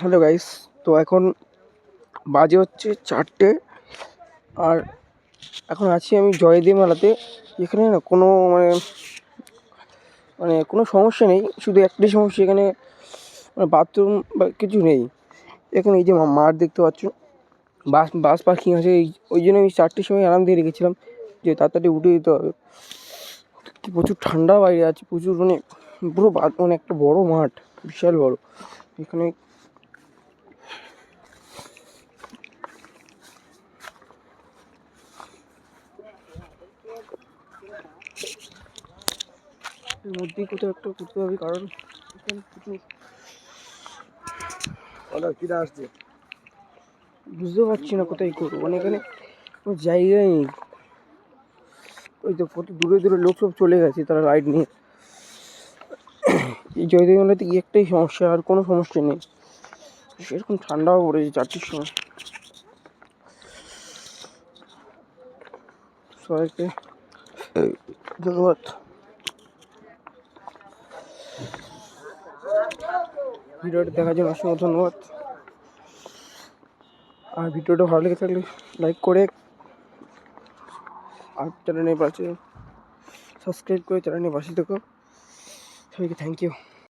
Hello guys, তো এখন বাজে হচ্ছে চারটে আর এখন আছি আমি জয়দেব মেলাতে। এখানে না কোনো মানে মানে কোনো সমস্যা নেই, শুধু একটাই সমস্যা, এখানে মানে বাথরুম বা কিছু নেই। এখানে এই যে মাঠ দেখতে পাচ্ছ, বাস বাস পার্কিং আছে, এই, ওই জন্য আমি চারটের সময় আরাম দিয়ে রেখেছিলাম যে তাড়াতাড়ি উঠে দিতে হবে। প্রচুর ঠান্ডা বাইরে আছে, প্রচুর মানে পুরো মানে একটা বড় মাঠ, বিশাল বড়। এখানে এর মধ্যেই কোথাও একটা করতে হবে কারণ এখানে প্রচুর অর্ডার কিরা আসছে? বুঝতে পারছি না কোথায় করব মানে এখানে কোনো জায়গাই নেই। ওই তো কত দূরে দূরে লোক সব চলে গেছে তারা লাইট নিয়ে। এই জয়দেব মেলাতে একটাই সমস্যা আর কোনো সমস্যা নেই। সেরকম ঠান্ডাও পড়েছে চারটির সময়। সবাইকে ধন্যবাদ। ভিডিওটা দেখার জন্য অসংখ্য ধন্যবাদ। আর ভিডিওটা ভালো লেগে থাকলে লাইক করে আর চ্যানেলের পাশে সাবস্ক্রাইব করে চ্যানেলের পাশে থেকো। সবাইকে থ্যাংক ইউ